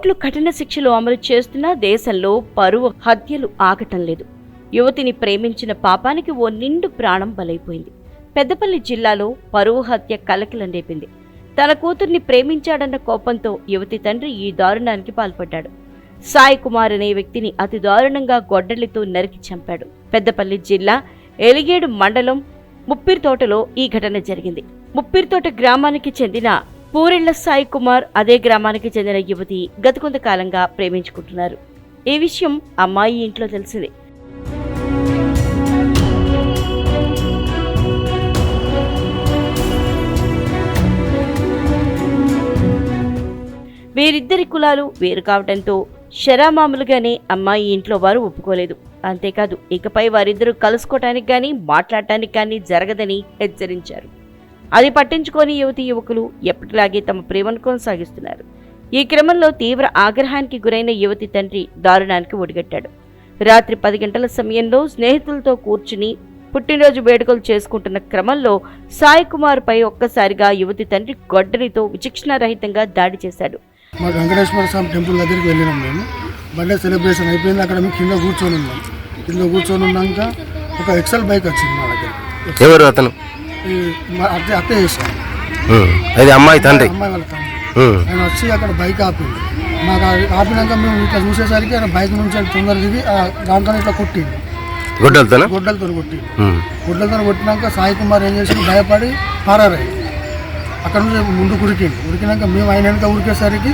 కోర్టులు కఠిన శిక్షలు అమలు చేస్తున్నా దేశంలో పరువు హత్యలు ఆగటం లేదు. యువతిని ప్రేమించిన పాపానికి ఓ నిండు ప్రాణం బలైపోయింది. పెద్దపల్లి జిల్లాలో పరువు హత్య కలకలం రేపింది. తన కూతుర్ని ప్రేమించాడన్న కోపంతో యువతి తండ్రి ఈ దారుణానికి పాల్పడ్డాడు. సాయి కుమార్ అనే వ్యక్తిని అతి దారుణంగా గొడ్డలితో నరికి చంపాడు. పెద్దపల్లి జిల్లా ఎలిగేడు మండలం ముప్పిరితోటలో ఈ ఘటన జరిగింది. ముప్పిరితోట గ్రామానికి చెందిన పూరెళ్ళ సాయి కుమార్ అదే గ్రామానికి చెందిన యువతి గత కొంతకాలంగా ప్రేమించుకుంటున్నారు. ఈ విషయం అమ్మాయి ఇంట్లో తెలిసింది. వీరిద్దరి కులాలు వేరు కావడంతో శరామామూలుగానే అమ్మాయి ఇంట్లో వారు ఒప్పుకోలేదు. అంతేకాదు ఇకపై వారిద్దరూ కలుసుకోవటానికి కానీ మాట్లాడటానికి కానీ జరగదని హెచ్చరించారు. అది పట్టించుకోని యువతి యువకులు ఎప్పటిలాగే తమ ప్రేమను కొనసాగిస్తున్నారు. ఈ క్రమంలో తీవ్ర ఆగ్రహానికి గురైన యువతి తండ్రి దారుణానికి ఒడిగట్టాడు. రాత్రి పది గంటల సమయంలో స్నేహితులతో కూర్చుని పుట్టినరోజు వేడుకలు చేసుకుంటున్న క్రమంలో సాయి కుమార్ పై ఒక్కసారిగా యువతి తండ్రి గొడ్డలితో విచక్షణారహితంగా దాడి చేశాడు. మా వెంకటేశ్వర స్వామి టెంపుల్ దగ్గరికి వెళ్ళినాం మేము. బర్త్డే సెలబ్రేషన్ అయిపోయింది. అక్కడ మేము కింద కూర్చొని ఉన్నాం. కింద కూర్చొని ఉన్నాక ఒక ఎక్సెల్ బైక్ వచ్చింది మా దగ్గర. ఎవరు అతను? చేశాను ఉమ్. అది అమ్మాయి తండ్రి. అమ్మాయి వాళ్ళ తండ్రి. ఉమ్. ఆయన వచ్చి అక్కడ బైక్ ఆపింది. మాకు ఆపినాక మేము ఇట్లా చూసేసరికి ఆయన బైక్ నుంచి తొందర దిగి ఆ దాంట్లో ఇట్లా కొట్టింది. గుడ్డలతోనా? గొడ్డలతో కొట్టింది. గొడ్డలతో కొట్టినాక సాయి కుమార్ ఏం చేసి భయపడి పారారాయి అక్కడ నుంచి ముందు ఉరికింది ఉరికినాక మేము ఆయన వెనక ఉరికేసరికి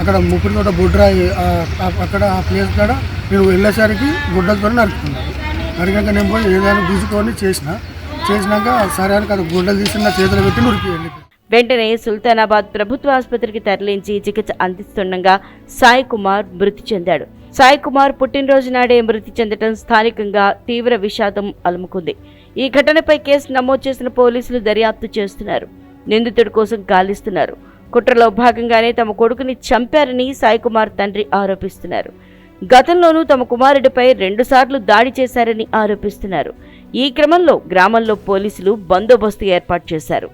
అక్కడ తోట బొడ్రాయి అక్కడ ఆ ప్లేస్ కాడ నేను వెళ్ళేసరికి గుడ్డలతో నరుకుతున్నాను నరికాక నేను పోయి ఏదైనా గుంజుకొని చేసిన. చేసినాక సరే అని కదా గుండెలు తీసుకున్న చేతులు పెట్టి నురికి వెంటనే సుల్తానాబాద్ ప్రభుత్వ ఆసుపత్రికి తరలించి చికిత్స అందిస్తుండగా సాయి కుమార్ మృతి చెందాడు. సాయి కుమార్ పుట్టినరోజు నాడే మృతి చెందడం స్థానికంగా తీవ్ర విషాదం అలుముకుంది. ఈ ఘటనపై కేసు నమోదు చేసిన పోలీసులు దర్యాప్తు చేస్తున్నారు. నిందితుడి కోసం గాలిస్తున్నారు. కుట్రలో భాగంగానే తమ కొడుకుని చంపారని సాయి కుమార్ తండ్రి ఆరోపిస్తున్నారు. గతంలోనూ తమ కుమారుడిపై రెండుసార్లు దాడి చేశారని ఆరోపిస్తున్నారు. ఈ క్రమంలో గ్రామంలో పోలీసులు బందోబస్తు ఏర్పాటు చేశారు.